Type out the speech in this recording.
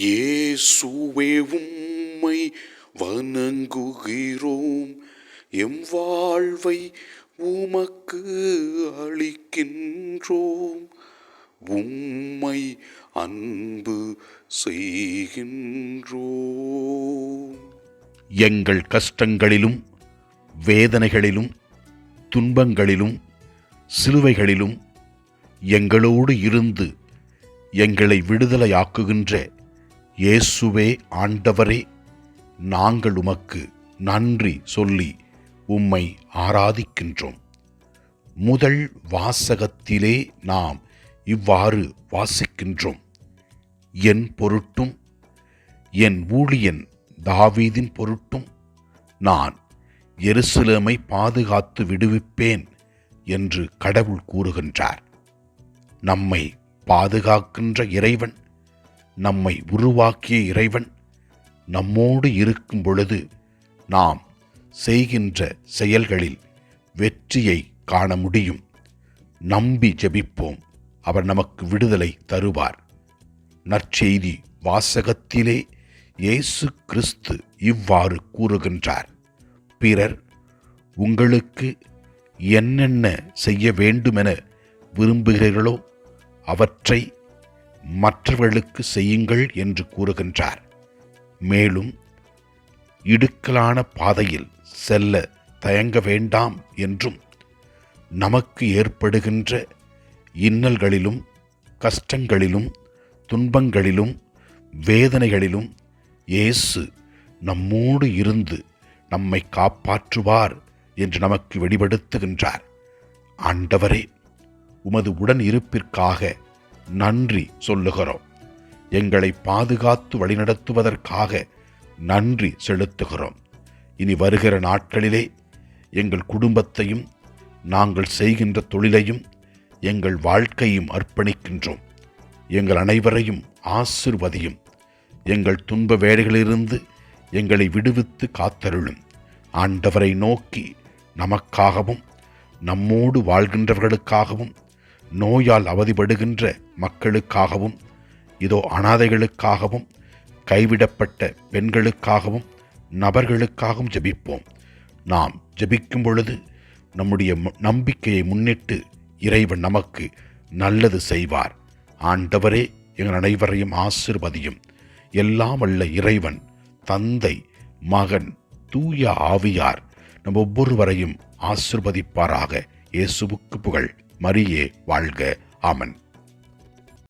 இயேசுவே உம்மை வணங்குகிறோம். எம் வாழ்வை உமக்கு அளிக்கின்றோம். உம்மை அன்பு செய்கின்றோம். எங்கள் கஷ்டங்களிலும் வேதனைகளிலும் துன்பங்களிலும் சிலுவைகளிலும் எங்களோடு இருந்து எங்களை விடுதலையாக்குகின்ற இயேசுவே ஆண்டவரே நாங்கள் உமக்கு நன்றி சொல்லி உம்மை ஆராதிக்கின்றோம். முதல் வாசகத்திலே நாம் இவ்வாறு வாசிக்கின்றோம். என் பொருட்டும் என் ஊழியன் தாவீதின் பொருட்டும் நான் எருசலேமை பாதுகாத்து விடுவிப்பேன் என்று கடவுள் கூறுகின்றார். நம்மை பாதுகாக்கின்ற இறைவன் நம்மை உருவாக்கிய இறைவன். நம்மோடு இருக்கும் பொழுது நாம் செய்கின்ற செயல்களில் வெற்றியை காண முடியும். நம்பி ஜெபிப்போம். அவர் நமக்கு விடுதலை தருவார். நற்செய்தி வாசகத்திலே இயேசு கிறிஸ்து இவ்வாறு கூறுகின்றார். பிறர் உங்களுக்கு என்னென்ன செய்ய வேண்டுமென விரும்புகிறீர்களோ அவற்றை மற்றவர்களுக்கு செய்யுங்கள் என்று கூறுகின்றார். மேலும் இடுக்கலான பாதையில் செல்ல தயங்க வேண்டாம் என்றும் நமக்கு ஏற்படுகின்ற இன்னல்களிலும் கஷ்டங்களிலும் துன்பங்களிலும் வேதனைகளிலும் இயேசு நம்மோடு இருந்து நம்மை காப்பாற்றுவார் என்று நமக்கு வெளிப்படுத்துகின்றார். ஆண்டவரே உமது உடன் இருப்பிற்காக நன்றி சொல்லுகிறோம். எங்களை பாதுகாத்து வழிநடத்துவதற்காக நன்றி செலுத்துகிறோம். இனி வருகிற நாட்களிலே எங்கள் குடும்பத்தையும் நாங்கள் செய்கின்ற தொழிலையும் எங்கள் வாழ்க்கையும் அர்ப்பணிக்கின்றோம். எங்கள் அனைவரையும் ஆசிர்வதியும். எங்கள் துன்ப வேலைகளிலிருந்து எங்களை விடுவித்து காத்தருளும். ஆண்டவரை நோக்கி நமக்காகவும் நம்மோடு வாழ்கின்றவர்களுக்காகவும் நோயால் அவதிப்படுகின்ற மக்களுக்காகவும் இதோ அனாதைகளுக்காகவும் கைவிடப்பட்ட பெண்களுக்காகவும் நபர்களுக்காகவும் ஜெபிப்போம். நாம் ஜபிக்கும் பொழுது நம்முடைய மு- நம்பிக்கையை முன்னிட்டு இறைவன் நமக்கு நல்லது செய்வார். ஆண்டவரே எங்கள் அனைவரையும் ஆசிர்வதியும். எல்லாம் அல்ல இறைவன் தந்தை மகன் தூய ஆவியார் நம் ஒவ்வொருவரையும் ஆசிர்வதிப்பாராக. இயேசுவுக்கு புகழ். மரியே வாழ்க. ஆமன்.